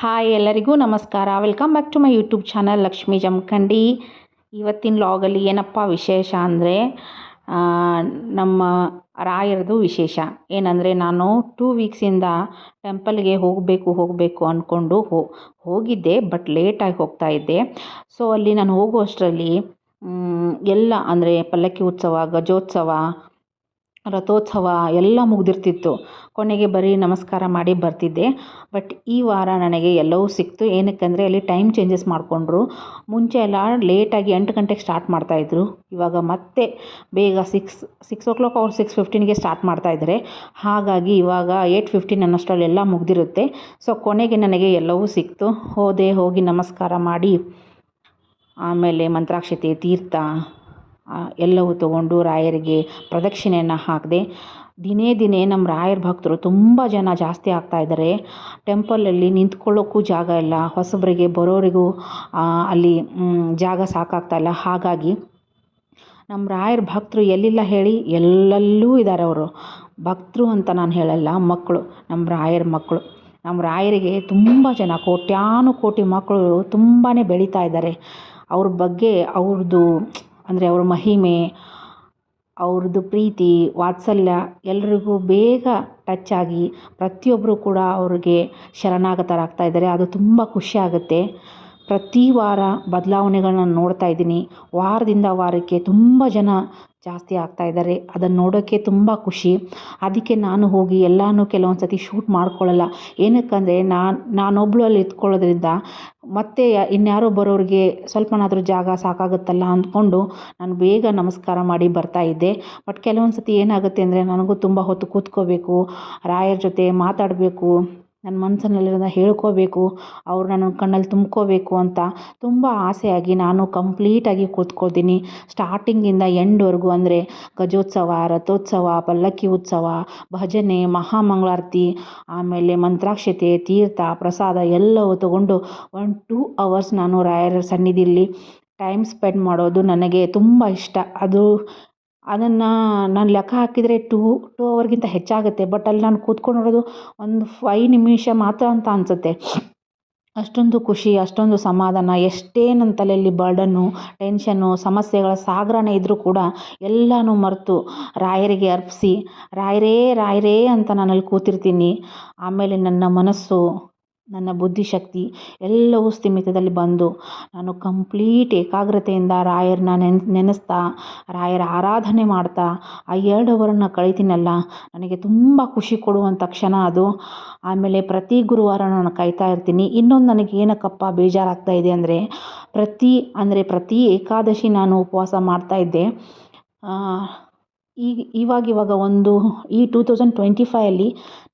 Hi ಎಲ್ಲರಿಗೂ ನಮಸ್ಕಾರ. Welcome back to my YouTube channel Lakshmi Jamkhandi ಇವತ್ತಿನ ಲಾಗಲ್ಲಿ ಏನಪ್ಪ ವಿಶೇಷ ಅಂದರೆ ನಮ್ಮ ರಾಯರದು ವಿಶೇಷ. ಏನಂದರೆ, ನಾನು ಟೂ ವೀಕ್ಸಿಂದ ಟೆಂಪಲ್ಗೆ ಹೋಗಬೇಕು ಹೋಗಬೇಕು ಅಂದ್ಕೊಂಡು ಹೋಗಿದ್ದೆ ಬಟ್ ಲೇಟಾಗಿ ಹೋಗ್ತಾ ಇದ್ದೆ. ಸೊ ಅಲ್ಲಿ ನಾನು ಹೋಗುವಷ್ಟರಲ್ಲಿ ಎಲ್ಲ ಅಂದರೆ ಪಲ್ಲಕ್ಕಿ ಉತ್ಸವ, ಗಜೋತ್ಸವ ರಥೋತ್ಸವ ಎಲ್ಲ ಮುಗಿದಿರ್ತಿತ್ತು. ಕೊನೆಗೆ ಬರೀ ನಮಸ್ಕಾರ ಮಾಡಿ ಬರ್ತಿದ್ದೆ. ಬಟ್ ಈ ವಾರ ನನಗೆ ಎಲ್ಲವೂ ಸಿಕ್ತು. ಏನಕ್ಕಂದರೆ ಅಲ್ಲಿ ಟೈಮ್ ಚೇಂಜಸ್ ಮಾಡಿಕೊಂಡ್ರು. ಮುಂಚೆ ಎಲ್ಲ ಲೇಟಾಗಿ ಎಂಟು ಗಂಟೆಗೆ ಸ್ಟಾರ್ಟ್ ಮಾಡ್ತಾಯಿದ್ರು ಇವಾಗ ಮತ್ತೆ ಬೇಗ ಸಿಕ್ಸ್ ಸಿಕ್ಸ್ ಓ ಕ್ಲಾಕ್ ಅವ್ರು ಸಿಕ್ಸ್ ಫಿಫ್ಟೀನ್ಗೆ ಸ್ಟಾರ್ಟ್ ಮಾಡ್ತಾಯಿದ್ದಾರೆ ಹಾಗಾಗಿ ಇವಾಗ ಏಯ್ಟ್ ಫಿಫ್ಟೀನ್ ಅನ್ನೋಷ್ಟರಲ್ಲೆಲ್ಲ ಮುಗ್ದಿರುತ್ತೆ. ಸೊ ಕೊನೆಗೆ ನನಗೆ ಎಲ್ಲವೂ ಸಿಕ್ತು. ಹೋದೆ ಹೋಗಿ ನಮಸ್ಕಾರ ಮಾಡಿ. ಆಮೇಲೆ ಮಂತ್ರಾಕ್ಷತೆ ತೀರ್ಥ ಎಲ್ಲವೂ ತಗೊಂಡು ರಾಯರಿಗೆ ಪ್ರದಕ್ಷಿಣೆಯನ್ನು ಹಾಕದೆ ದಿನೇ ದಿನೇ ನಮ್ಮ ರಾಯರ ಭಕ್ತರು ತುಂಬ ಜನ ಜಾಸ್ತಿ ಆಗ್ತಾ ಇದ್ದಾರೆ ಟೆಂಪಲಲ್ಲಿ ನಿಂತ್ಕೊಳ್ಳೋಕ್ಕೂ ಜಾಗ ಇಲ್ಲ. ಹೊಸಬರಿಗೆ ಬರೋರಿಗೂ ಅಲ್ಲಿ ಜಾಗ ಸಾಕಾಗ್ತಾ ಇಲ್ಲ. ಹಾಗಾಗಿ ನಮ್ಮ ರಾಯರ ಭಕ್ತರು ಎಲ್ಲಿಲ್ಲ ಹೇಳಿ ಎಲ್ಲೆಲ್ಲೂ ಇದ್ದಾರೆ ಅವರು. ಭಕ್ತರು ಅಂತ ನಾನು ಹೇಳಲ್ಲ, ಮಕ್ಕಳು ನಮ್ಮ ರಾಯರ ಮಕ್ಕಳು. ನಮ್ಮ ರಾಯರಿಗೆ ತುಂಬ ಜನ, ಕೋಟ್ಯಾನು ಕೋಟಿ ಮಕ್ಕಳು ತುಂಬಾ ಬೆಳೀತಾ ಇದ್ದಾರೆ ಅವ್ರ ಬಗ್ಗೆ ಅವ್ರದ್ದು ಅಂದರೆ ಅವ್ರ ಮಹಿಮೆ ಅವ್ರದ್ದು ಪ್ರೀತಿ, ವಾತ್ಸಲ್ಯ ಎಲ್ರಿಗೂ ಬೇಗ ಟಚ್ ಆಗಿ ಪ್ರತಿಯೊಬ್ಬರು ಕೂಡ ಅವ್ರಿಗೆ ಶರಣಾಗತರಾಗ್ತಾ ಇದ್ದಾರೆ. ಅದು ತುಂಬ ಖುಷಿ ಆಗುತ್ತೆ. ಪ್ರತಿ ವಾರ ಬದಲಾವಣೆಗಳನ್ನ ನೋಡ್ತಾ ಇದ್ದೀನಿ. ವಾರದಿಂದ ವಾರಕ್ಕೆ ತುಂಬ ಜನ ಜಾಸ್ತಿ ಆಗ್ತಾ ಇದ್ದಾರೆ. ಅದನ್ನು ನೋಡೋಕ್ಕೆ ತುಂಬ ಖುಷಿ. ಅದಕ್ಕೆ ನಾನು ಹೋಗಿ ಎಲ್ಲನೂ ಕೆಲವೊಂದು ಸತಿ ಶೂಟ್ ಮಾಡ್ಕೊಳ್ಳಲ್ಲ. ಏನಕ್ಕಂದರೆ ನಾನು ನಾನೊಬ್ಬಳು ಅಲ್ಲಿ ಇದ್ಕೊಳ್ಳೋದ್ರಿಂದ ಮತ್ತೆ ಇನ್ಯಾರೋ ಬರೋರಿಗೆ ಸ್ವಲ್ಪನಾದರೂ ಜಾಗ ಸಾಕಾಗುತ್ತಲ್ಲ ಅಂದ್ಕೊಂಡು ನಾನು ಬೇಗ ನಮಸ್ಕಾರ ಮಾಡಿ ಬರ್ತಾ ಇದ್ದೆ. ಬಟ್ ಕೆಲವೊಂದು ಸತಿ ಏನಾಗುತ್ತೆ ಅಂದರೆ ನನಗೂ ತುಂಬ ಹೊತ್ತು ಕೂತ್ಕೋಬೇಕು, ರಾಯರ ಜೊತೆ ಮಾತಾಡಬೇಕು. ನನ್ನ ಮನಸ್ಸಿನಲ್ಲಿರೋದನ್ನ ಹೇಳ್ಕೋಬೇಕು, ಅವ್ರು ನನ್ನ ಕಣ್ಣಲ್ಲಿ ತುಂಬ್ಕೋಬೇಕು ಅಂತ ತುಂಬ ಆಸೆಯಾಗಿ ನಾನು ಕಂಪ್ಲೀಟಾಗಿ ಕೂತ್ಕೊಳ್ತೀನಿ. ಸ್ಟಾರ್ಟಿಂಗಿಂದ ಎಂಡ್ವರೆಗೂ ಅಂದರೆ ಗಜೋತ್ಸವ, ರಥೋತ್ಸವ, ಪಲ್ಲಕ್ಕಿ ಉತ್ಸವ, ಭಜನೆ, ಮಹಾಮಂಗಳಾರತಿ, ಆಮೇಲೆ ಮಂತ್ರಾಕ್ಷತೆ, ತೀರ್ಥ, ಪ್ರಸಾದ ಎಲ್ಲವೂ ತಗೊಂಡು ಒನ್ ಟೂ ಅವರ್ಸ್ ನಾನು ರಾಯರ ಸನ್ನಿಧಿಯಲ್ಲಿ ಟೈಮ್ ಸ್ಪೆಂಡ್ ಮಾಡೋದು ನನಗೆ ತುಂಬ ಇಷ್ಟ. ಅದು ಅದನ್ನು ನಾನು ಲೆಕ್ಕ ಹಾಕಿದರೆ ಟೂ ಟೂ ಅವರ್ಗಿಂತ ಹೆಚ್ಚಾಗುತ್ತೆ. ಬಟ್ ಅಲ್ಲಿ ನಾನು ಕೂತ್ಕೊಂಡು ನೋಡೋದು ಒಂದು ಫೈ ನಿಮಿಷ ಮಾತ್ರ ಅಂತ ಅನಿಸುತ್ತೆ. ಅಷ್ಟೊಂದು ಖುಷಿ, ಅಷ್ಟೊಂದು ಸಮಾಧಾನ ಎಷ್ಟೇ ನನ್ನ ತಲೆಯಲ್ಲಿ ಬರ್ಡನ್ನು ಟೆನ್ಷನ್ನು ಸಮಸ್ಯೆಗಳ ಸಾಗರನೇ ಇದ್ದರೂ ಕೂಡ ಎಲ್ಲನೂ ಮರೆತು ರಾಯರಿಗೆ ಅರ್ಪಿಸಿ, ರಾಯರೇ ರಾಯರೇ ಅಂತ ನಾನಲ್ಲಿ ಕೂತಿರ್ತೀನಿ. ಆಮೇಲೆ ನನ್ನ ಮನಸ್ಸು ನನ್ನ ಬುದ್ಧಿಶಕ್ತಿ ಎಲ್ಲವೂ ಸ್ಥಿಮಿತದಲ್ಲಿ ಬಂದು ನಾನು ಕಂಪ್ಲೀಟ್ ಏಕಾಗ್ರತೆಯಿಂದ ರಾಯರನ್ನ ನೆನ್, ನೆನೆಸ್ತಾ, ರಾಯರ ಆರಾಧನೆ ಮಾಡ್ತಾ, ಆ ಎರಡು ಅವರನ್ನ ಕಳಿತೀನಲ್ಲ, ನನಗೆ ತುಂಬ ಖುಷಿ ಕೊಡುವಂಥ ಕ್ಷಣ ಅದು. ಆಮೇಲೆ ಪ್ರತಿ ಗುರುವಾರ ನಾನು ಕಾಯ್ತಾ ಇರ್ತೀನಿ. ಇನ್ನೊಂದು ನನಗೆ ಏನಕ್ಕಪ್ಪ ಬೇಜಾರಾಗ್ತಾ ಇದೆ ಅಂದರೆ, ಪ್ರತಿ ಅಂದರೆ ಪ್ರತಿ ಏಕಾದಶಿ ನಾನು ಉಪವಾಸ ಮಾಡ್ತಾಯಿದ್ದೆ ಈಗ ಇವಾಗಿವಾಗ ಒಂದು, ಈ ಟೂ ತೌಸಂಡ್ ಟ್ವೆಂಟಿ ಫೈಯಲ್ಲಿ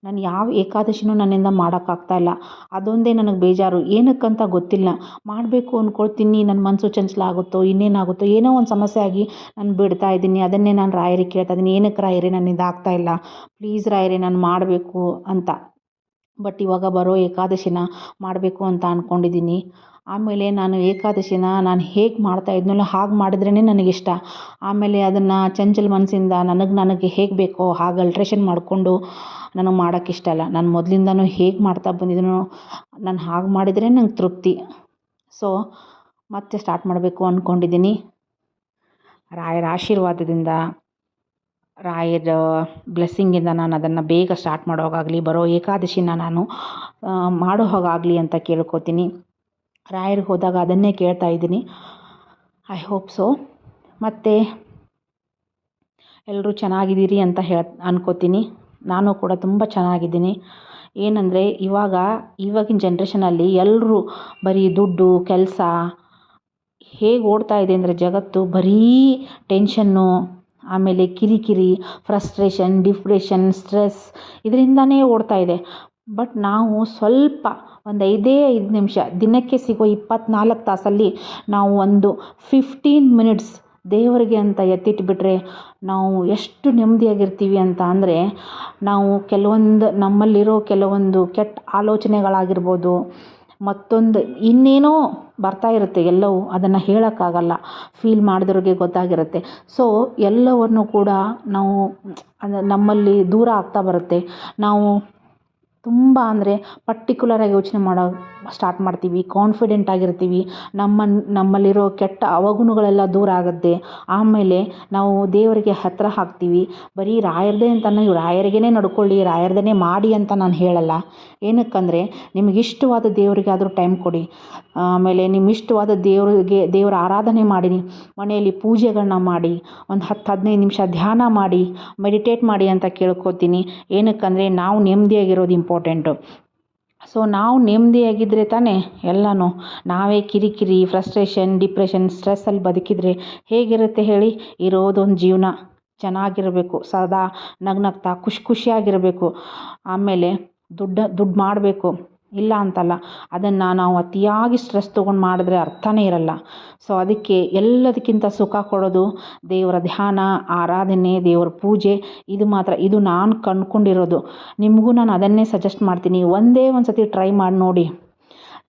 ನಾನು ಯಾವ ಏಕಾದಶಿನೂ ನನ್ನಿಂದ ಮಾಡೋಕ್ಕಾಗ್ತಾ ಇಲ್ಲ. ಅದೊಂದೇ ನನಗೆ ಬೇಜಾರು. ಏನಕ್ಕಂತ ಗೊತ್ತಿಲ್ಲ. ಮಾಡಬೇಕು ಅಂದ್ಕೊಳ್ತೀನಿ ನನ್ನ ಮನಸ್ಸು ಚಂಚಲ ಆಗುತ್ತೋ ಇನ್ನೇನಾಗುತ್ತೋ, ಏನೋ ಒಂದು ಸಮಸ್ಯೆ ಆಗಿ ನಾನು ಬಿಡ್ತಾ ಇದ್ದೀನಿ. ಅದನ್ನೇ ನಾನು ರಾಯರಿಗೆ ಕೇಳ್ತಾ ಇದ್ದೀನಿ. ಏನಕ್ಕೆ ರಾಯರೇ ನನ್ನಿಂದ ಆಗ್ತಾ ಇಲ್ಲ? ಪ್ಲೀಸ್ ರಾಯರೇ ನಾನು ಮಾಡಬೇಕು ಅಂತ. ಬಟ್ ಇವಾಗ ಬರೋ ಏಕಾದಶಿನ ಮಾಡಬೇಕು ಅಂತ ಅಂದ್ಕೊಂಡಿದ್ದೀನಿ ಆಮೇಲೆ ನಾನು ಏಕಾದಶಿನ ನಾನು ಹೇಗೆ ಮಾಡ್ತಾ ಇದ್ನಲ್ಲ ಹಾಗೆ ಮಾಡಿದ್ರೇ ನನಗಿಷ್ಟ. ಆಮೇಲೆ ಅದನ್ನು ಚಂಚಲ ಮನಸ್ಸಿಂದ ನನಗೆ ನನಗೆ ಹೇಗೆ ಬೇಕೋ ಹಾಗೆ ಅಲ್ಟ್ರೇಷನ್ ಮಾಡಿಕೊಂಡು ನನಗೆ ಮಾಡೋಕ್ಕೆ ಇಷ್ಟ ಅಲ್ಲ. ನಾನು ಮೊದಲಿಂದನೂ ಹೇಗೆ ಮಾಡ್ತಾ ಬಂದಿದ್ದೀನೋ ನಾನು ಹಾಗೆ ಮಾಡಿದರೆ ನಂಗೆ ತೃಪ್ತಿ. ಸೊ ಮತ್ತೆ ಸ್ಟಾರ್ಟ್ ಮಾಡಬೇಕು ಅಂದ್ಕೊಂಡಿದ್ದೀನಿ ರಾಯರ ಆಶೀರ್ವಾದದಿಂದ, ರಾಯರ ಬ್ಲೆಸ್ಸಿಂಗಿಂದ ನಾನು ಅದನ್ನು ಬೇಗ ಸ್ಟಾರ್ಟ್ ಮಾಡೋವಾಗಲಿ ಬರೋ ಏಕಾದಶಿನ ನಾನು ಮಾಡೋ ಹಾಗಾಗಲಿ ಅಂತ ಕೇಳ್ಕೊತೀನಿ. ರಾಯರಿಗೆ ಹೋದಾಗ ಅದನ್ನೇ ಕೇಳ್ತಾ ಇದ್ದೀನಿ. ಐ ಹೋಪ್ ಸೊ ಮತ್ತು ಎಲ್ಲರೂ ಚೆನ್ನಾಗಿದ್ದೀರಿ ಅಂತ ಹೇಳ, ಅನ್ಕೋತೀನಿ. ನಾನು ಕೂಡ ತುಂಬ ಚೆನ್ನಾಗಿದ್ದೀನಿ. ಏನಂದರೆ ಇವಾಗ, ಇವಾಗಿನ ಜನ್ರೇಷನಲ್ಲಿ ಎಲ್ಲರೂ ಬರೀ ದುಡ್ಡು, ಕೆಲಸ, ಹೇಗೆ ಓಡ್ತಾ ಇದೆ ಅಂದರೆ ಜಗತ್ತು ಬರೀ ಟೆನ್ಷನ್ನು ಆಮೇಲೆ ಕಿರಿಕಿರಿ ಫ್ರಸ್ಟ್ರೇಷನ್ ಡಿಪ್ರೆಷನ್ ಸ್ಟ್ರೆಸ್ ಇದರಿಂದನೇ ಓಡ್ತಾ ಇದೆ. ಬಟ್ ನಾವು ಸ್ವಲ್ಪ ಒಂದು ಐದೇ ಐದು ನಿಮಿಷ, ದಿನಕ್ಕೆ ಸಿಗೋ ಇಪ್ಪತ್ನಾಲ್ಕು ತಾಸಲ್ಲಿ ನಾವು ಒಂದು ಫಿಫ್ಟೀನ್ ಮಿನಿಟ್ಸ್ ದೇವರಿಗೆ ಅಂತ ಎತ್ತಿಟ್ಬಿಟ್ರೆ ನಾವು ಎಷ್ಟು ನೆಮ್ಮದಿಯಾಗಿರ್ತೀವಿ ಅಂತ ಅಂದರೆ ನಾವು ಕೆಲವೊಂದು ನಮ್ಮಲ್ಲಿರೋ ಕೆಲವೊಂದು ಕೆಟ್ಟ ಆಲೋಚನೆಗಳಾಗಿರ್ಬೋದು, ಮತ್ತೊಂದು ಇನ್ನೇನೋ ಬರ್ತಾ ಇರುತ್ತೆ ಎಲ್ಲವೂ ಅದನ್ನು ಹೇಳೋಕ್ಕಾಗಲ್ಲ ಫೀಲ್ ಮಾಡಿದವ್ರಿಗೆ ಗೊತ್ತಾಗಿರುತ್ತೆ. ಸೊ ಎಲ್ಲವನ್ನು ಕೂಡ ನಾವು ನಮ್ಮಲ್ಲಿ ದೂರ ಆಗ್ತಾ ಬರುತ್ತೆ. ನಾವು ತುಂಬ ಅಂದರೆ ಪರ್ಟಿಕ್ಯುಲರಾಗಿ ಯೋಚನೆ ಮಾಡೋ ಸ್ಟಾರ್ಟ್ ಮಾಡ್ತೀವಿ ಕಾನ್ಫಿಡೆಂಟ್ ಆಗಿರ್ತೀವಿ. ನಮ್ಮ, ನಮ್ಮಲ್ಲಿರೋ ಕೆಟ್ಟ ಅವಗುಣಗಳೆಲ್ಲ ದೂರ ಆಗುತ್ತೆ. ಆಮೇಲೆ ನಾವು ದೇವರಿಗೆ ಹತ್ತಿರ ಹಾಕ್ತೀವಿ. ಬರೀ ರಾಯರದೇ ಅಂತ ನೀವು ರಾಯರಿಗೇ ನಡ್ಕೊಳ್ಳಿ ರಾಯರದೇ ಮಾಡಿ ಅಂತ ನಾನು ಹೇಳಲ್ಲ. ಏನಕ್ಕಂದರೆ ನಿಮಗೆ ಇಷ್ಟವಾದ ದೇವರಿಗಾದರೂ ಟೈಮ್ ಕೊಡಿ. ಆಮೇಲೆ ನಿಮ್ಮ ಇಷ್ಟವಾದ ದೇವರಿಗೆ, ದೇವರ ಆರಾಧನೆ ಮಾಡಿ ಮನೆಯಲ್ಲಿ ಪೂಜೆಗಳನ್ನ ಮಾಡಿ, ಒಂದು ಹತ್ತು ಹದಿನೈದು ನಿಮಿಷ ಧ್ಯಾನ ಮಾಡಿ ಮೆಡಿಟೇಟ್ ಮಾಡಿ ಅಂತ ಕೇಳ್ಕೊತೀನಿ. ಏನಕ್ಕಂದರೆ ನಾವು ನೆಮ್ಮದಿಯಾಗಿರೋದು ಇಂಪಾರ್ಟೆಂಟು ಸೊ ನಾವು ನೆಮ್ಮದಿಯಾಗಿದ್ದರೆ ತಾನೇ ಎಲ್ಲನೂ ನಾವೇ ಕಿರಿಕಿರಿ ಫ್ರಸ್ಟ್ರೇಷನ್ ಡಿಪ್ರೆಷನ್ ಸ್ಟ್ರೆಸ್ಸಲ್ಲಿ ಬದುಕಿದರೆ ಹೇಗಿರುತ್ತೆ ಹೇಳಿ? ಇರೋದೊಂದು ಜೀವನ ಚೆನ್ನಾಗಿರಬೇಕು, ಸದಾ ನಗ್ನಗ್ತಾ ಖುಷಿ ಖುಷಿಯಾಗಿರಬೇಕು. ಆಮೇಲೆ ದುಡ್ಡು ದುಡ್ಡು ಮಾಡಬೇಕು. ಇಲ್ಲ ಅಂತಲ್ಲ. ಅದನ್ನು ನಾವು ಅತಿಯಾಗಿ ಸ್ಟ್ರೆಸ್ ತೊಗೊಂಡು ಮಾಡಿದ್ರೆ ಅರ್ಥನೇ ಇರಲ್ಲ. ಸೊ ಅದಕ್ಕೆ ಎಲ್ಲದಕ್ಕಿಂತ ಸುಖ ಕೊಡೋದು ದೇವರ ಧ್ಯಾನ, ಆರಾಧನೆ, ದೇವರ ಪೂಜೆ, ಇದು ಮಾತ್ರ. ಇದು ನಾನು ಕಂಡ್ಕೊಂಡಿರೋದು. ನಿಮಗೂ ನಾನು ಅದನ್ನೇ ಸಜೆಸ್ಟ್ ಮಾಡ್ತೀನಿ. ಒಂದೇ ಒಂದು ಸತಿ ಟ್ರೈ ಮಾಡಿ ನೋಡಿ.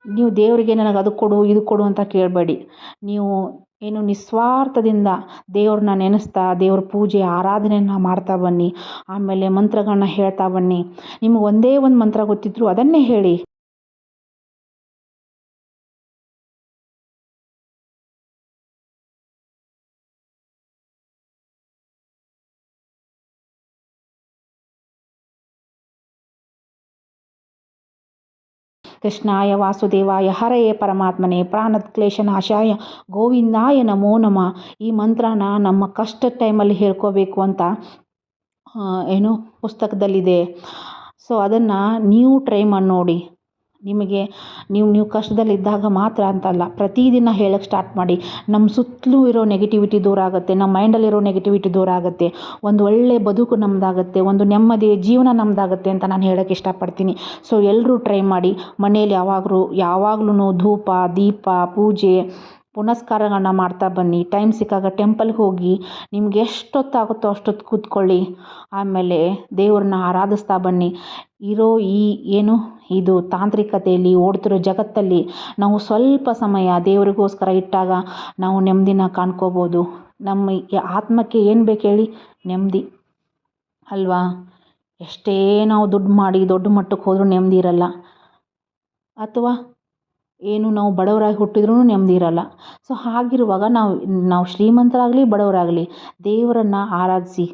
ನೀವು ದೇವರಿಗೆ ನನಗೆ ಅದು ಕೊಡು, ಇದು ಕೊಡು ಅಂತ ಕೇಳಬೇಡಿ. ನೀವು ಏನು ನಿಸ್ವಾರ್ಥದಿಂದ ದೇವ್ರನ್ನ ನೆನೆಸ್ತಾ, ದೇವ್ರ ಪೂಜೆ, ಆರಾಧನೆಯನ್ನು ಮಾಡ್ತಾ ಬನ್ನಿ. ಆಮೇಲೆ ಮಂತ್ರಗಳನ್ನ ಹೇಳ್ತಾ ಬನ್ನಿ. ನಿಮಗೆ ಒಂದೇ ಒಂದು ಮಂತ್ರ ಗೊತ್ತಿದ್ರು ಅದನ್ನೇ ಹೇಳಿ. ಕೃಷ್ಣಾಯ ವಾಸುದೇವಾಯ, ಹರಯೇ ಪರಮಾತ್ಮನೇ, ಪ್ರಾಣದ ಕ್ಲೇಶನಾಶಾಯ, ಗೋವಿಂದಾಯ ನಮೋ ನಮ. ಈ ಮಂತ್ರನ ನಮ್ಮ ಕಷ್ಟ ಟೈಮಲ್ಲಿ ಹೇಳ್ಕೋಬೇಕು ಅಂತ ಏನು ಪುಸ್ತಕದಲ್ಲಿದೆ. ಸೊ ಅದನ್ನು ನೀವು ಟ್ರೈ ಮಾಡಿ ನೋಡಿ. ನಿಮಗೆ ನೀವು ನೀವು ಕಷ್ಟದಲ್ಲಿದ್ದಾಗ ಮಾತ್ರ ಅಂತಲ್ಲ. ಪ್ರತಿದಿನ ಹೇಳಕ್ಕೆ ಸ್ಟಾರ್ಟ್ ಮಾಡಿ. ನಮ್ಮ ಸುತ್ತಲೂ ಇರೋ ನೆಗೆಟಿವಿಟಿ ದೂರ ಆಗುತ್ತೆ ನಮ್ಮ ಮೈಂಡಲ್ಲಿರೋ ನೆಗೆಟಿವಿಟಿ ದೂರ ಆಗುತ್ತೆ. ಒಂದು ಒಳ್ಳೆಯ ಬದುಕು ನಮ್ಮದಾಗುತ್ತೆ ಒಂದು ನೆಮ್ಮದಿ ಜೀವನ ನಮ್ಮದಾಗುತ್ತೆ ಅಂತ ನಾನು ಹೇಳೋಕ್ಕೆ ಇಷ್ಟಪಡ್ತೀನಿ. ಸೊ ಎಲ್ಲರೂ ಟ್ರೈ ಮಾಡಿ. ಮನೆಯಲ್ಲಿ ಯಾವಾಗಲೂ ಯಾವಾಗ್ಲೂ ಧೂಪ, ದೀಪ, ಪೂಜೆ ಪುನಸ್ಕಾರಗಳನ್ನ ಮಾಡ್ತಾ ಬನ್ನಿ. ಟೈಮ್ ಸಿಕ್ಕಾಗ ಟೆಂಪಲ್ಗೆ ಹೋಗಿ ನಿಮ್ಗೆ ಎಷ್ಟೊತ್ತಾಗುತ್ತೋ ಅಷ್ಟೊತ್ತು ಕೂತ್ಕೊಳ್ಳಿ. ಆಮೇಲೆ ದೇವ್ರನ್ನ ಆರಾಧಿಸ್ತಾ ಬನ್ನಿ. ಇರೋ ಈ ಏನು ಇದು ತಾಂತ್ರಿಕತೆಯಲ್ಲಿ ಓಡ್ತಿರೋ ಜಗತ್ತಲ್ಲಿ ನಾವು ಸ್ವಲ್ಪ ಸಮಯ ದೇವರಿಗೋಸ್ಕರ ಇಟ್ಟಾಗ ನಾವು ನೆಮ್ಮದಿನ ಕಾಣ್ಕೋಬೋದು. ನಮ್ಮ ಆತ್ಮಕ್ಕೆ ಏನು ಬೇಕು ಹೇಳಿ? ನೆಮ್ಮದಿ. ಅಲ್ವಾ? ಎಷ್ಟೇ ನಾವು ದುಡ್ಡು ಮಾಡಿ ದೊಡ್ಡ ಮಟ್ಟಕ್ಕೆ ಹೋದರೂ ನೆಮ್ಮದಿ ಇರಲ್ಲ. ಅಥವಾ ಏನು ನಾವು ಬಡವರಾಗಿ ಹುಟ್ಟಿದ್ರೂ ನೆಮ್ಮದಿ ಇರಲ್ಲ. ಸೊ ಹಾಗಿರುವಾಗ ನಾವು ನಾವು ಶ್ರೀಮಂತರಾಗಲಿ, ಬಡವರಾಗಲಿ, ದೇವರನ್ನು ಆರಾಧಿಸಿ,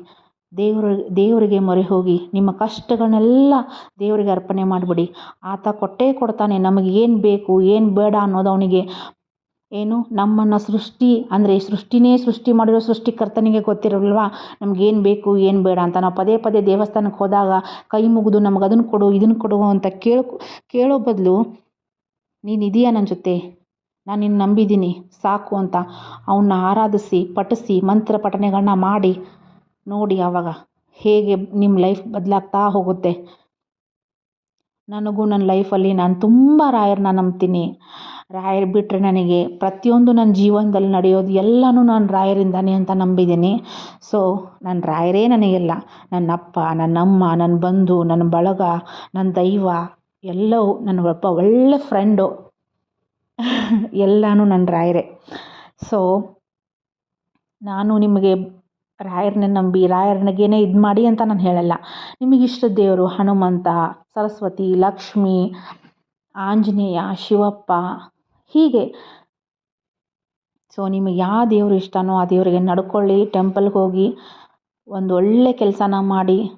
ದೇವರ, ದೇವರಿಗೆ ಮೊರೆ ಹೋಗಿ, ನಿಮ್ಮ ಕಷ್ಟಗಳನ್ನೆಲ್ಲ ದೇವರಿಗೆ ಅರ್ಪಣೆ ಮಾಡಿಬಿಡಿ. ಆತ ಕೊಟ್ಟೇ ಕೊಡ್ತಾನೆ. ನಮಗೆ ಏನು ಬೇಕು, ಏನು ಬೇಡ ಅನ್ನೋದು ಅವನಿಗೆ. ಏನು? ನಮ್ಮನ್ನು ಸೃಷ್ಟಿ, ಅಂದರೆ ಸೃಷ್ಟಿನೇ ಸೃಷ್ಟಿ ಮಾಡಿರೋ ಸೃಷ್ಟಿಕರ್ತನಿಗೆ ಗೊತ್ತಿರಲ್ವಾ? ನಮಗೇನು ಬೇಕು, ಏನು ಬೇಡ ಅಂತ. ನಾವು ಪದೇ ಪದೇ ದೇವಸ್ಥಾನಕ್ಕೆ ಹೋದಾಗ ಕೈ ಮುಗಿದು ನಮಗೆ ಅದನ್ನು ಕೊಡು, ಇದನ್ನು ಕೊಡು ಅಂತ ಕೇಳೋ ಕೇಳೋ ಬದಲು ನೀನು ಇದೆಯಾ ನನ್ನ ಜೊತೆ? ನಾನು ನಿನ್ನ ನಂಬಿದ್ದೀನಿ ಸಾಕು ಅಂತ. ಅವನ್ನ ಆರಾಧಿಸಿ, ಪಠಿಸಿ, ಮಂತ್ರ ಪಠನೆಗಳನ್ನ ಮಾಡಿ, ನೋಡಿ ಆವಾಗ ಹೇಗೆ ನಿಮ್ಮ ಲೈಫ್ ಬದಲಾಗ್ತಾ ಹೋಗುತ್ತೆ. ನನಗೂ ನನ್ನ ಲೈಫಲ್ಲಿ ನಾನು ತುಂಬ ರಾಯರನ್ನ ನಂಬ್ತೀನಿ. ರಾಯರ್ ಬಿಟ್ಟರೆ ನನಗೆ ಪ್ರತಿಯೊಂದು ನನ್ನ ಜೀವನದಲ್ಲಿ ನಡೆಯೋದು ಎಲ್ಲನೂ ನಾನು ರಾಯರಿಂದಾನೆ ಅಂತ ನಂಬಿದ್ದೀನಿ ಸೊ ನನ್ನ ರಾಯರೇ ನನಗೆಲ್ಲ ನನ್ನ ಅಪ್ಪ ನನ್ನ ಅಮ್ಮ ನನ್ನ ಬಂಧು ನನ್ನ ಬಳಗ ನನ್ನ ದೈವ ಎಲ್ಲವೂ ನನ್ನ ಒಬ್ಬ ಒಳ್ಳೆ ಫ್ರೆಂಡು ಎಲ್ಲನೂ ನನ್ನ ರಾಯರೇ. ಸೊ ನಾನು ನಿಮಗೆ ರಾಯರನ್ನ ನಂಬಿ, ರಾಯರನಿಗೇನೆ ಇದು ಮಾಡಿ ಅಂತ ನಾನು ಹೇಳಲ್ಲ. ನಿಮಗೆ ದೇವರು ಹನುಮಂತ, ಸರಸ್ವತಿ, ಲಕ್ಷ್ಮಿ, ಆಂಜನೇಯ, ಶಿವಪ್ಪ, ಹೀಗೆ. ಸೊ ನಿಮಗೆ ಯಾವ ದೇವರು ಇಷ್ಟನೋ ಆ ದೇವರಿಗೆ ನಡ್ಕೊಳ್ಳಿ ಟೆಂಪಲ್ಗೆ ಹೋಗಿ, ಒಂದು ಒಳ್ಳೆ ಕೆಲಸನ ಮಾಡಿ,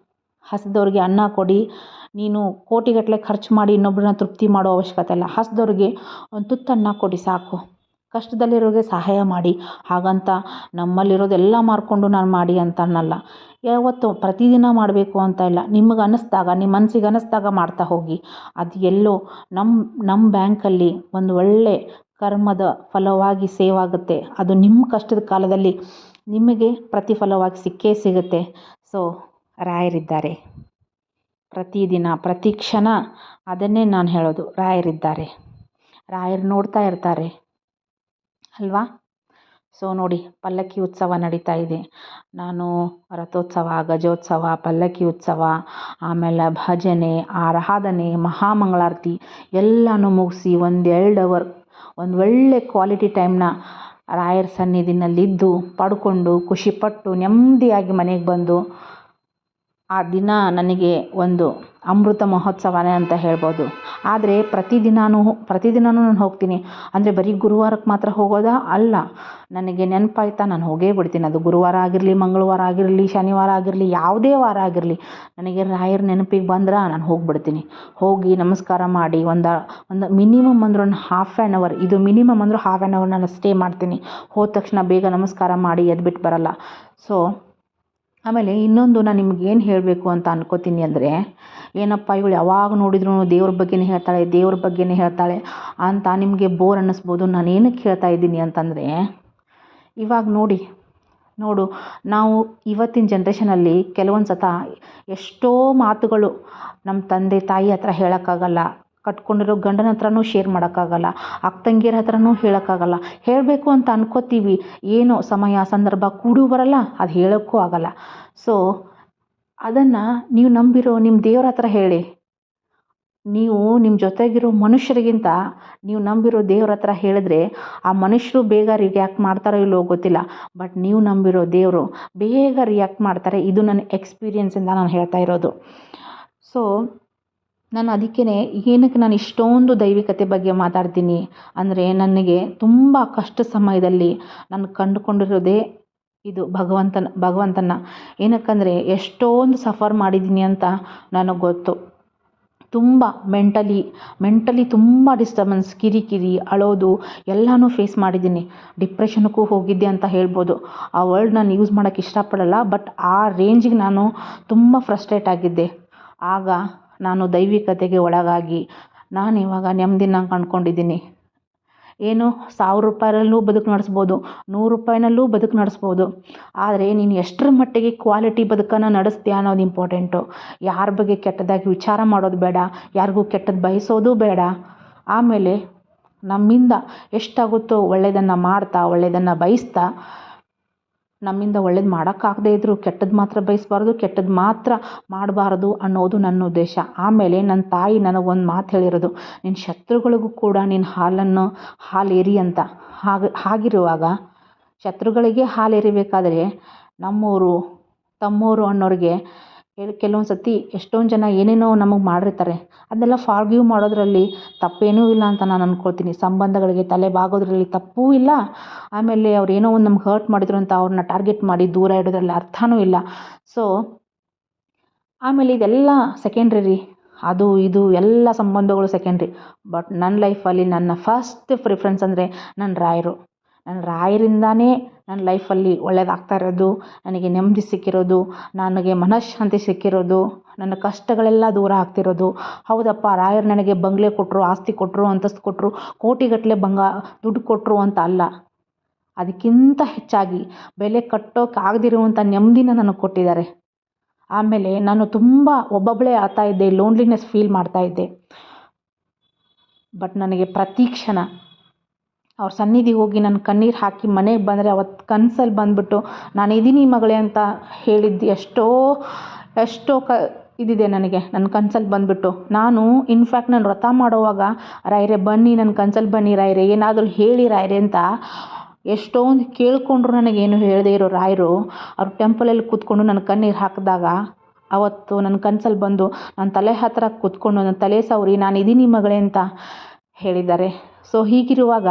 ಹಸಿದವ್ರಿಗೆ ಅನ್ನ ಕೊಡಿ ನೀನು ಕೋಟಿಗಟ್ಟಲೆ ಖರ್ಚು ಮಾಡಿ ಇನ್ನೊಬ್ಬರನ್ನ ತೃಪ್ತಿ ಮಾಡೋ ಅವಶ್ಯಕತೆ ಇಲ್ಲ. ಹಸಿದವ್ರಿಗೆ ಒಂದು ತುತ್ತನ್ನ ಕೊಡಿ ಸಾಕು. ಕಷ್ಟದಲ್ಲಿರೋರಿಗೆ ಸಹಾಯ ಮಾಡಿ. ಹಾಗಂತ ನಮ್ಮಲ್ಲಿರೋದೆಲ್ಲ ಮಾರ್ಕೊಂಡು ನಾನು ಮಾಡಿ ಅಂತ ಅನ್ನಲ್ಲ ಯಾವತ್ತು ಪ್ರತಿದಿನ ಮಾಡಬೇಕು ಅಂತ ಇಲ್ಲ. ನಿಮಗೆ ಅನ್ನಿಸ್ದಾಗ ನಿಮ್ಮ ಮನಸ್ಸಿಗೆ ಅನ್ನಿಸ್ದಾಗ ಮಾಡ್ತಾ ಹೋಗಿ. ಅದು ಎಲ್ಲೋ ನಮ್ಮ ನಮ್ಮ ಬ್ಯಾಂಕಲ್ಲಿ ಒಂದು ಒಳ್ಳೆ ಕರ್ಮದ ಫಲವಾಗಿ ಸೇವ್ ಆಗುತ್ತೆ. ಅದು ನಿಮ್ಮ ಕಷ್ಟದ ಕಾಲದಲ್ಲಿ ನಿಮಗೆ ಪ್ರತಿಫಲವಾಗಿ ಸಿಕ್ಕೇ ಸಿಗುತ್ತೆ. ಸೊ, ರಾಯರಿದ್ದಾರೆ. ಪ್ರತಿದಿನ, ಪ್ರತಿ ಕ್ಷಣ ಅದನ್ನೇ ನಾನು ಹೇಳೋದು. ರಾಯರಿದ್ದಾರೆ. ರಾಯರು ನೋಡ್ತಾ ಇರ್ತಾರೆ. ಅಲ್ವಾ? ಸೊ ನೋಡಿ, ಪಲ್ಲಕ್ಕಿ ಉತ್ಸವ ನಡೀತಾ ಇದೆ. ನಾನು ರಥೋತ್ಸವ, ಗಜೋತ್ಸವ, ಪಲ್ಲಕ್ಕಿ ಉತ್ಸವ, ಆಮೇಲೆ ಭಜನೆ, ಆರಾಧನೆ, ಮಹಾಮಂಗಳಾರತಿ ಎಲ್ಲನೂ ಮುಗಿಸಿ ಒಂದೆರಡು ಅವರ್, ಒಂದು ಒಳ್ಳೆ ಕ್ವಾಲಿಟಿ ಟೈಮ್ನ ರಾಯರ ಸನ್ನಿಧಿನಲ್ಲಿದ್ದು ಪಡ್ಕೊಂಡು ಖುಷಿಪಟ್ಟು ನೆಮ್ಮದಿಯಾಗಿ ಮನೆಗೆ ಬಂದು ಆ ದಿನ ನನಗೆ ಒಂದು ಅಮೃತ ಮಹೋತ್ಸವನೇ ಅಂತ ಹೇಳ್ಬೋದು. ಆದರೆ ಪ್ರತಿದಿನವೂ ಪ್ರತಿದಿನವೂ ನಾನು ಹೋಗ್ತೀನಿ. ಅಂದರೆ ಬರೀ ಗುರುವಾರಕ್ಕೆ ಮಾತ್ರ ಹೋಗೋದಾ? ಅಲ್ಲ. ನನಗೆ ನೆನಪಾಯ್ತಾ ನಾನು ಹೋಗೇ ಬಿಡ್ತೀನಿ. ಅದು ಗುರುವಾರ ಆಗಿರಲಿ, ಮಂಗಳವಾರ ಆಗಿರಲಿ, ಶನಿವಾರ ಆಗಿರಲಿ, ಯಾವುದೇ ವಾರ ಆಗಿರಲಿ, ನನಗೆ ರಾಯರ ನೆನಪಿಗೆ ಬಂದ್ರೆ ನಾನು ಹೋಗಿಬಿಡ್ತೀನಿ. ಹೋಗಿ ನಮಸ್ಕಾರ ಮಾಡಿ ಒಂದು ಒಂದು ಮಿನಿಮಮ್ ಅಂದ್ರೆ ಒಂದು ಹಾಫ್ ಆ್ಯನ್ ಅವರ್ ಇದು ಮಿನಿಮಮ್ ಅಂದ್ರೆ ಹಾಫ್ ಆ್ಯನ್ ಅವರ್ ನಾನು ಸ್ಟೇ ಮಾಡ್ತೀನಿ. ಹೋದ ತಕ್ಷಣ ಬೇಗ ನಮಸ್ಕಾರ ಮಾಡಿ ಎದ್ಬಿಟ್ಟು ಬರಲ್ಲ. ಸೊ ಆಮೇಲೆ ಇನ್ನೊಂದು ನಾನು ನಿಮ್ಗೆ ಏನು ಹೇಳಬೇಕು ಅಂತ ಅನ್ಕೋತೀನಿ ಅಂದರೆ, ಏನಪ್ಪ ಇವಳು ಯಾವಾಗ ನೋಡಿದ್ರು ದೇವ್ರ ಬಗ್ಗೆನೇ ಹೇಳ್ತಾಳೆ, ದೇವ್ರ ಬಗ್ಗೆನೇ ಹೇಳ್ತಾಳೆ ಅಂತ ನಿಮಗೆ ಬೋರ್ ಅನ್ನಿಸ್ಬೋದು ನಾನು ಏನಕ್ಕೆ ಹೇಳ್ತಾ ಇದ್ದೀನಿ ಅಂತಂದರೆ, ಇವಾಗ ನೋಡಿ, ನೋಡು, ನಾವು ಇವತ್ತಿನ ಜನ್ರೇಷನಲ್ಲಿ ಕೆಲವೊಂದು ಸತ ಎಷ್ಟೋ ಮಾತುಗಳು ನಮ್ಮ ತಂದೆ ತಾಯಿ ಹತ್ರ ಹೇಳೋಕ್ಕಾಗಲ್ಲ. ಕಟ್ಕೊಂಡಿರೋ ಗಂಡನ ಹತ್ರನೂ ಶೇರ್ ಮಾಡೋಕ್ಕಾಗಲ್ಲ ಅಕ್ಕ ತಂಗಿಯರ ಹತ್ರನೂ ಹೇಳೋಕ್ಕಾಗಲ್ಲ. ಹೇಳಬೇಕು ಅಂತ ಅನ್ಕೋತೀವಿ. ಏನು ಸಮಯ, ಸಂದರ್ಭ ಕೂಡು ಬರಲ್ಲ, ಅದು ಹೇಳೋಕ್ಕೂ ಆಗಲ್ಲ. ಸೊ ಅದನ್ನು ನೀವು ನಂಬಿರೋ ನಿಮ್ಮ ದೇವ್ರ ಹತ್ರ ಹೇಳಿ. ನೀವು ನಿಮ್ಮ ಜೊತೆಗಿರೋ ಮನುಷ್ಯರಿಗಿಂತ ನೀವು ನಂಬಿರೋ ದೇವ್ರ ಹತ್ರ ಹೇಳಿದ್ರೆ, ಆ ಮನುಷ್ಯರು ಬೇಗ ರಿಯಾಕ್ಟ್ ಮಾಡ್ತಾರೋ ಇಲ್ಲೋ ಗೊತ್ತಿಲ್ಲ ಬಟ್ ನೀವು ನಂಬಿರೋ ದೇವರು ಬೇಗ ರಿಯಾಕ್ಟ್ ಮಾಡ್ತಾರೆ. ಇದು ನನ್ನ ಎಕ್ಸ್ಪೀರಿಯನ್ಸಿಂದ ನಾನು ಹೇಳ್ತಾ ಇರೋದು. ಸೊ ನಾನು ಅದಕ್ಕೇ ಏನಕ್ಕೆ ನಾನು ಇಷ್ಟೊಂದು ದೈವಿಕತೆ ಬಗ್ಗೆ ಮಾತಾಡ್ತೀನಿ ಅಂದರೆ ನನಗೆ ತುಂಬ ಕಷ್ಟ ಸಮಯದಲ್ಲಿ ನಾನು ಕಂಡುಕೊಂಡಿರೋದೇ ಇದು ಭಗವಂತನ ಭಗವಂತನ. ಏನಕ್ಕಂದರೆ ಎಷ್ಟೊಂದು ಸಫರ್ ಮಾಡಿದ್ದೀನಿ ಅಂತ ನನಗೆ ಗೊತ್ತು. ತುಂಬ ಮೆಂಟಲಿ ಮೆಂಟಲಿ ತುಂಬ ಡಿಸ್ಟರ್ಬೆನ್ಸ್ ಕಿರಿಕಿರಿ, ಅಳೋದು ಎಲ್ಲನೂ ಫೇಸ್ ಮಾಡಿದ್ದೀನಿ. ಡಿಪ್ರೆಷನ್ಗೂ ಹೋಗಿದ್ದೆ ಅಂತ ಹೇಳ್ಬೋದು. ಆ ವರ್ಲ್ಡ್ ನಾನು ಯೂಸ್ ಮಾಡೋಕ್ಕೆ ಇಷ್ಟಪಡಲ್ಲ ಬಟ್ ಆ ರೇಂಜಿಗೆ ನಾನು ತುಂಬ ಫ್ರಸ್ಟ್ರೇಟ್ ಆಗಿದ್ದೆ. ಆಗ ನಾನು ದೈವಿಕತೆಗೆ ಒಳಗಾಗಿ ನಾನು ಇವಾಗ ನೆಮ್ಮದಿನ ಕಂಡ್ಕೊಂಡಿದ್ದೀನಿ. ಏನು? ಸಾವಿರ ರೂಪಾಯಲ್ಲೂ ಬದುಕು ನಡೆಸ್ಬೋದು, ನೂರು ರೂಪಾಯಿನಲ್ಲೂ ಬದುಕು ನಡೆಸ್ಬೋದು. ಆದರೆ ನೀನು ಎಷ್ಟರ ಮಟ್ಟಿಗೆ ಕ್ವಾಲಿಟಿ ಬದುಕನ್ನು ನಡೆಸ್ತೀಯ ಅನ್ನೋದು ಇಂಪಾರ್ಟೆಂಟು ಯಾರ ಬಗ್ಗೆ ಕೆಟ್ಟದಾಗಿ ವಿಚಾರ ಮಾಡೋದು ಬೇಡ, ಯಾರಿಗೂ ಕೆಟ್ಟದ್ದು ಬಯಸೋದು ಬೇಡ. ಆಮೇಲೆ ನಮ್ಮಿಂದ ಎಷ್ಟಾಗುತ್ತೋ ಒಳ್ಳೆಯದನ್ನು ಮಾಡ್ತಾ, ಒಳ್ಳೆಯದನ್ನು ಬಯಸ್ತಾ ನಮ್ಮಿಂದ ಒಳ್ಳೇದು ಮಾಡೋಕ್ಕಾಗದೇ ಇದ್ದರೂ ಕೆಟ್ಟದ್ದು ಮಾತ್ರ ಬಯಸಬಾರ್ದು ಕೆಟ್ಟದ್ದು ಮಾತ್ರ ಮಾಡಬಾರ್ದು ಅನ್ನೋದು ನನ್ನ ಉದ್ದೇಶ. ಆಮೇಲೆ ನನ್ನ ತಾಯಿ ನನಗೊಂದು ಮಾತು ಹೇಳಿರೋದು ನಿನ್ನ ಶತ್ರುಗಳಿಗೂ ಕೂಡ ನಿನ್ನ ಹಾಲನ್ನು ಹಾಲೇರಿ ಅಂತ. ಹಾಗೆ, ಹಾಗಿರುವಾಗ ಶತ್ರುಗಳಿಗೆ ಹಾಲು ಎರಿಬೇಕಾದ್ರೆ ನಮ್ಮವರು ತಮ್ಮವರು ಅನ್ನೋರಿಗೆ ಕೆಲವೊಂದು ಸತಿ ಎಷ್ಟೊಂದು ಜನ ಏನೇನೋ ನಮಗೆ ಮಾಡಿರ್ತಾರೆ, ಅದನ್ನೆಲ್ಲ ಫಾರ್ಗಿವ್ ಮಾಡೋದರಲ್ಲಿ ತಪ್ಪೇನೂ ಇಲ್ಲ ಅಂತ ನಾನು ಅಂದ್ಕೊಳ್ತೀನಿ ಸಂಬಂಧಗಳಿಗೆ ತಲೆ ಬಾಗೋದ್ರಲ್ಲಿ ತಪ್ಪೂ ಇಲ್ಲ. ಆಮೇಲೆ ಅವ್ರು ಏನೋ ಒಂದು ನಮ್ಗೆ ಹರ್ಟ್ ಮಾಡಿದ್ರು ಅಂತ ಅವ್ರನ್ನ ಟಾರ್ಗೆಟ್ ಮಾಡಿ ದೂರ ಇಡೋದ್ರಲ್ಲಿ ಅರ್ಥವೂ ಇಲ್ಲ. ಸೊ ಆಮೇಲೆ ಇದೆಲ್ಲ ಸೆಕೆಂಡ್ರಿ ಅದು, ಇದು, ಎಲ್ಲ ಸಂಬಂಧಗಳು ಸೆಕೆಂಡ್ರಿ ಬಟ್ ನನ್ನ ಲೈಫಲ್ಲಿ ನನ್ನ ಫಸ್ಟ್ ಪ್ರಿಫರೆನ್ಸ್ ಅಂದರೆ ನನ್ನ ರಾಯರು. ನನ್ನ ರಾಯರಿಂದನೇ ನನ್ನ ಲೈಫಲ್ಲಿ ಒಳ್ಳೆಯದಾಗ್ತಾ ಇರೋದು, ನನಗೆ ನೆಮ್ಮದಿ ಸಿಕ್ಕಿರೋದು, ನನಗೆ ಮನಃಶಾಂತಿ ಸಿಕ್ಕಿರೋದು, ನನ್ನ ಕಷ್ಟಗಳೆಲ್ಲ ದೂರ ಆಗ್ತಿರೋದು. ಹೌದಪ್ಪ, ರಾಯರು ನನಗೆ ಬಂಗ್ಲೆ ಕೊಟ್ಟರು ಆಸ್ತಿ ಕೊಟ್ಟರು ಅಂತಸ್ತು ಕೊಟ್ಟರು ಕೋಟಿಗಟ್ಟಲೆ ಬಂಗ, ದುಡ್ಡು ಕೊಟ್ಟರು ಅಂತ ಅಲ್ಲ. ಅದಕ್ಕಿಂತ ಹೆಚ್ಚಾಗಿ ಬೆಲೆ ಕಟ್ಟೋಕೆ ಆಗದಿರುವಂಥ ನೆಮ್ಮದಿನ ನನಗೆ ಕೊಟ್ಟಿದ್ದಾರೆ. ಆಮೇಲೆ ನಾನು ತುಂಬ ಒಬ್ಬೊಬ್ಬಳೇ ಆಗ್ತಾ ಇದ್ದೆ ಲೋನ್ಲಿನೆಸ್ ಫೀಲ್ ಮಾಡ್ತಾ ಇದ್ದೆ. ಬಟ್ ನನಗೆ ಪ್ರತಿ ಕ್ಷಣ ಅವ್ರ ಸನ್ನಿಧಿಗೆ ಹೋಗಿ ನನ್ನ ಕಣ್ಣೀರು ಹಾಕಿ ಮನೆಗೆ ಬಂದರೆ ಅವತ್ತು ಕನ್ಸಲ್ಲಿ ಬಂದುಬಿಟ್ಟು ನಾನು ಇದ್ದೀನಿ ಮಗಳೇ ಅಂತ ಹೇಳಿದ್ದು. ಎಷ್ಟೋ ಎಷ್ಟೋ ಕ, ಇದಿದೆ ನನಗೆ ನನ್ನ ಕನ್ಸಲ್ಲಿ ಬಂದುಬಿಟ್ಟು. ನಾನು ಇನ್ಫ್ಯಾಕ್ಟ್ ನಾನು ವ್ರತ ಮಾಡೋವಾಗ, ರಾಯರೇ, ಬನ್ನಿ ನನ್ನ ಕನ್ಸಲ್ಲಿ ಬನ್ನಿ, ರಾಯರೇ, ಏನಾದರೂ ಹೇಳಿ, ರಾಯರೇ ಅಂತ ಎಷ್ಟೊಂದು ಕೇಳಿಕೊಂಡ್ರು ನನಗೇನು ಹೇಳದೇ ಇರೋ ರಾಯರು. ಅವ್ರ ಟೆಂಪಲಲ್ಲಿ ಕೂತ್ಕೊಂಡು ನನ್ನ ಕಣ್ಣೀರು ಹಾಕಿದಾಗ, ಅವತ್ತು ನನ್ನ ಕನ್ಸಲ್ಲಿ ಬಂದು ನನ್ನ ತಲೆ ಹತ್ತಿರ ಕೂತ್ಕೊಂಡು ನನ್ನ ತಲೆ ಸವರಿ ನಾನು ಇದ್ದೀನಿ ಮಗಳೇ ಅಂತ ಹೇಳಿದ್ದಾರೆ. ಸೊ ಹೀಗಿರುವಾಗ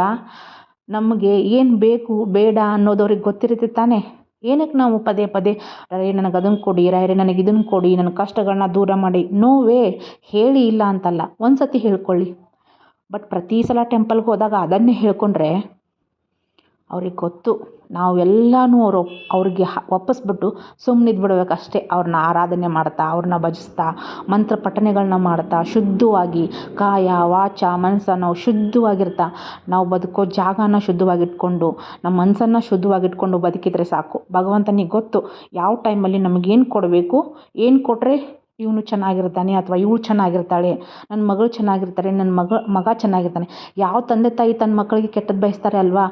ನಮಗೆ ಏನು ಬೇಕು, ಬೇಡ ಅನ್ನೋದು ಅವ್ರಿಗೆ ಗೊತ್ತಿರುತ್ತೆ ತಾನೇ? ಏನಕ್ಕೆ ನಾವು ಪದೇ ಪದೇ ರೇ ನನಗೆ ಅದನ್ನು ಕೊಡಿ ರೇ ನನಗೆ ಇದನ್ನು ಕೊಡಿ, ನನ್ನ ಕಷ್ಟಗಳನ್ನ ದೂರ ಮಾಡಿ. ನೋ ವೇ ಹೇಳಿ ಇಲ್ಲ ಅಂತಲ್ಲ. ಒಂದು ಸತಿ ಹೇಳ್ಕೊಳ್ಳಿ. ಬಟ್ ಪ್ರತಿ ಸಲ ಟೆಂಪಲ್ಗೆ ಹೋದಾಗ ಅದನ್ನೇ ಹೇಳ್ಕೊಂಡ್ರೆ ಅವ್ರಿಗೆ ಗೊತ್ತು. ನಾವೆಲ್ಲನೂ ಅವರು ಅವ್ರಿಗೆ ಒಪ್ಪಿಸ್ಬಿಟ್ಟು ಸುಮ್ಮನಿದ್ಬಿಡ್ಬೇಕು ಅಷ್ಟೇ. ಅವ್ರನ್ನ ಆರಾಧನೆ ಮಾಡ್ತಾ, ಅವ್ರನ್ನ ಭಜಿಸ್ತಾ, ಮಂತ್ರ ಪಠನೆಗಳನ್ನ ಮಾಡ್ತಾ, ಶುದ್ಧವಾಗಿ ಕಾಯ, ವಾಚ ಮನಸ್ಸನ್ನು ನಾವು ಶುದ್ಧವಾಗಿರ್ತಾ, ನಾವು ಬದುಕೋ ಜಾಗನ ಶುದ್ಧವಾಗಿಟ್ಕೊಂಡು, ನಮ್ಮ ಮನಸ್ಸನ್ನು ಶುದ್ಧವಾಗಿಟ್ಕೊಂಡು ಬದುಕಿದ್ರೆ ಸಾಕು. ಭಗವಂತನಿಗೆ ಗೊತ್ತು, ಯಾವ ಟೈಮಲ್ಲಿ ನಮಗೇನು ಕೊಡಬೇಕು, ಏನು ಕೊಟ್ಟರೆ ಇವನು ಚೆನ್ನಾಗಿರ್ತಾನೆ ಅಥವಾ ಇವಳು ಚೆನ್ನಾಗಿರ್ತಾಳೆ ನನ್ನ ಮಗಳು ಚೆನ್ನಾಗಿರ್ತಾರೆ ನನ್ನ ಮಗ ಮಗ ಚೆನ್ನಾಗಿರ್ತಾನೆ. ಯಾವ ತಂದೆ ತಾಯಿ ತನ್ನ ಮಕ್ಕಳಿಗೆ ಕೆಟ್ಟದ್ದು ಬಯಸ್ತಾರೆ ಅಲ್ವಾ?